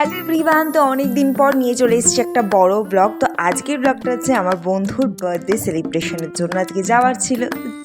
Hello everyone তো অনেক দিন পর নিয়ে চলে এসেছি একটা বড় ব্লগ তো আজকের ব্লগটা হচ্ছে আমার বন্ধুর বার্থডে সেলিব্রেশনের জন্য আজকে যাওয়ার ছিল।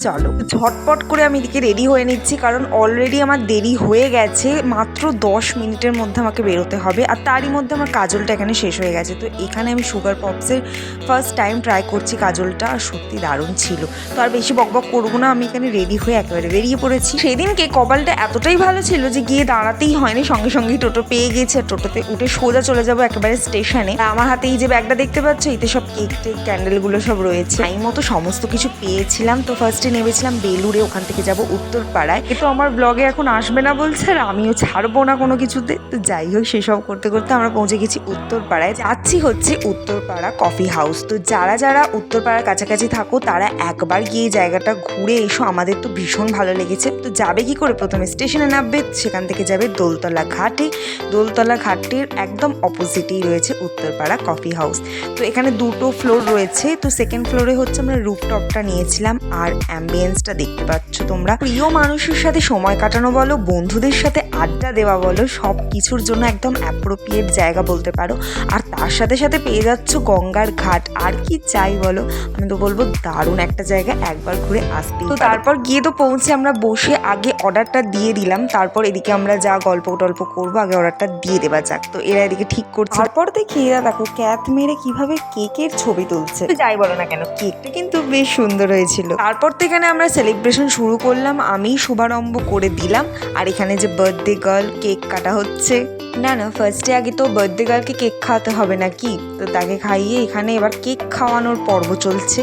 চলো, ঝটপট করে আমি এদিকে রেডি হয়ে নিচ্ছি, কারণ অলরেডি আমার দেরি হয়ে গেছে। মাত্র দশ মিনিটের মধ্যে আমাকে বেরোতে হবে, আর তারই মধ্যে আমার কাজলটা এখানে শেষ হয়ে গেছে। তো এখানে আমি সুগার পপসের ফার্স্ট টাইম ট্রাই করছি কাজলটা, আর সত্যি দারুণ ছিল। তো আর বেশি বকবক করব না, আমি এখানে রেডি হয়ে একেবারে বেরিয়ে পড়েছি। সেদিনকে কপালটা এতটাই ভালো ছিল যে গিয়ে দাঁড়াতেই হয়নি, সঙ্গে সঙ্গে টোটো পেয়ে গেছে, আর টোটোতে উঠে সোজা চলে যাব একেবারে স্টেশনে। আমার হাতে এই যে ব্যাগটা দেখতে পাচ্ছ, এতে সব কেক টেক, ক্যান্ডেলগুলো সব রয়েছে। টাইম মতো সমস্ত কিছু পেয়েছিলাম। তো ফার্স্টে নেমেছিলাম বেলুড়ে, ওখান থেকে যাব উত্তরপাড়ায়। এ তো আমার ব্লগে এখন আসবে না বলছে, আর আমিও ছাড়বো না কোনো কিছুতে। তো যাই হোক, সেসব করতে করতে আমরা পৌঁছে গেছি উত্তরপাড়ায়। যাচ্ছি হচ্ছে উত্তরপাড়া কফি হাউস তো যারা যারা উত্তরপাড়ার কাছাকাছি থাকো, তারা একবার গিয়ে জায়গাটা ঘুরে এসো। আমাদের তো ভীষণ ভালো লেগেছে। তো যাবে কি করে? প্রথমে স্টেশনে নামবে, সেখান থেকে যাবে দোলতলা ঘাটে। দোলতলা ঘাটের একদম অপোজিটেই রয়েছে উত্তরপাড়া কফি হাউস তো এখানে দুটো ফ্লোর রয়েছে। তো সেকেন্ড ফ্লোরে হচ্ছে আমরা রুফটপটা নিয়েছিলাম। আর অ্যাম্বিয়েন্সটা দেখতে পাচ্ছ তোমরা। প্রিয় মানুষের সাথে সময় কাটানো বলো বন্ধুদের সাথে আড্ডা দেওয়া বলো সব কিছুর জন্য একদম অ্যাপ্রোপ্রিয়েট জায়গা বলতে পারো। আর তার সাথে সাথে পেয়ে যাচ্ছ গঙ্গার ঘাট। আর কি চাই বলো? আমি তো বলব দারুণ একটা জায়গা একবার ঘুরে আসতে তো তারপর গিয়ে তো পৌঁছে আমরা বসে আগে অর্ডারটা দিয়ে দিলাম। তারপর এদিকে আমরা যা গল্প টল্প করব আগে অর্ডারটা দিয়ে দেওয়া যাক। তো এরা এদিকে ঠিক করছে। তারপর দেখি এরা দেখো ক্যাথ মেরে কীভাবে কেকের ছবি তুলছে। যাই বলো না কেন কেকটা কিন্তু বেশ সুন্দর হয়েছিল। তারপর তো এখানে আমরা সেলিব্রেশন শুরু করলাম আমি শুভারম্ভ করে দিলাম আর এখানে যে বার্থডে গার্ল কেক কাটা হচ্ছে। না না ফার্স্টে আগে তো বার্থডে গার্লকে কেক খাওয়াতে হবে নাকি? তো তাকে খাইয়ে এখানে এবার কেক খাওয়ানোর পর্ব চলছে।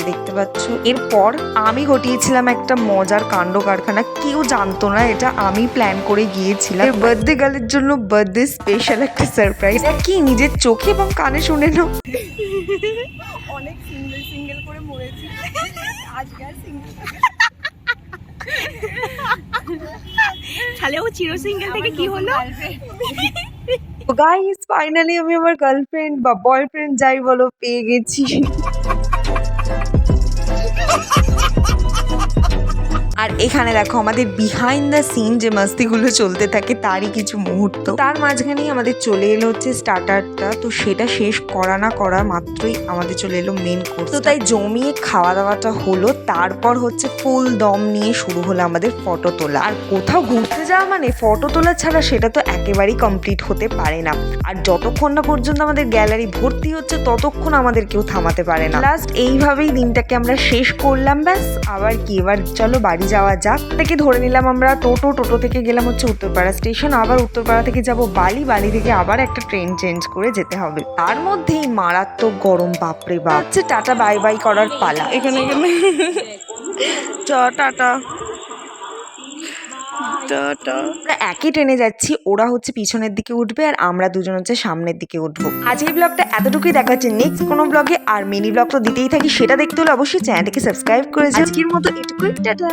যে দেখতে পাচ্ছ। এরপর আমি ঘটিয়েছিলাম একটা মজার কাণ্ড কারখানা। কেউ জানতো না এটা আমি প্ল্যান করে গিয়েছিলাম। বার্থডে গার্লের জন্য বার্থডে স্পেশাল একটা সারপ্রাইজ কি নিজের চোখে এবং কানে শুনে নাও। অনেক সিঙ্গেল সিঙ্গেল করে মরেছি। আজকে আর সিঙ্গেল তাহলে ও চির সিঙ্গেল থেকে কি হলো? গাইস ফাইনালি আমি আমার গার্লফ্রেন্ড বা বয়ফ্রেন্ড যাই বলো পেয়ে গেছি। এখানে দেখো আমাদের বিহাইন্ড দ্য সিন যে মাস্তিগুলো চলতে থাকে, তারই কিছু মুহূর্ত। তার মাঝখানেই আমাদের চলে এলো হচ্ছে স্টার্টারটা তো সেটা শেষ করা না করা মাত্রই আমাদের চলে এলো মেন কোর্স তো তাই জমিয়ে খাওয়া দাওয়াটা হলো, তারপর হচ্ছে ফুল দম নিয়ে শুরু হলো আমাদের ফটো তোলা। আর কোথাও ঘুরতে যাওয়া মানে ফটো তোলা ছাড়া সেটা তো একেবারেই কমপ্লিট হতে পারে না। আর যতক্ষণ না পর্যন্ত আমাদের গ্যালারি ভর্তি হচ্ছে, ততক্ষণ আমাদের কেউ থামাতে পারে না। লাস্ট এইভাবেই দিনটাকে আমরা শেষ করলাম, ব্যাস। আবার কি? এবার চলো বাড়ি যাওয়া যাক। থেকে ধরে নিলাম আমরা টোটো টোটো থেকে গেলাম হচ্ছে উত্তরপাড়া স্টেশন। আবার উত্তরপাড়া থেকে যাব বালি বালি থেকে আবার একটা ট্রেন চেঞ্জ করে যেতে হবে। তার মধ্যেই মারাত্মক গরম, বাপরে বাপ। হচ্ছে টাটা, বাই বাই করার পালা। এখানে এখানে। চ, টাটা। আমরা একই ট্রেনে যাচ্ছি, ওরা হচ্ছে পিছনের দিকে উঠবে আর আমরা দুজন হচ্ছে সামনের দিকে উঠবো। আজ এই ব্লগটা এতটুকুই দেখা হচ্ছে নেক্সট কোনো ব্লগে আর মিনি ব্লগ তো দিতেই থাকি, সেটা দেখতে হলে অবশ্যই চ্যানেলটিকে সাবস্ক্রাইব করে আজকের মতো এটুকুই, টাটা।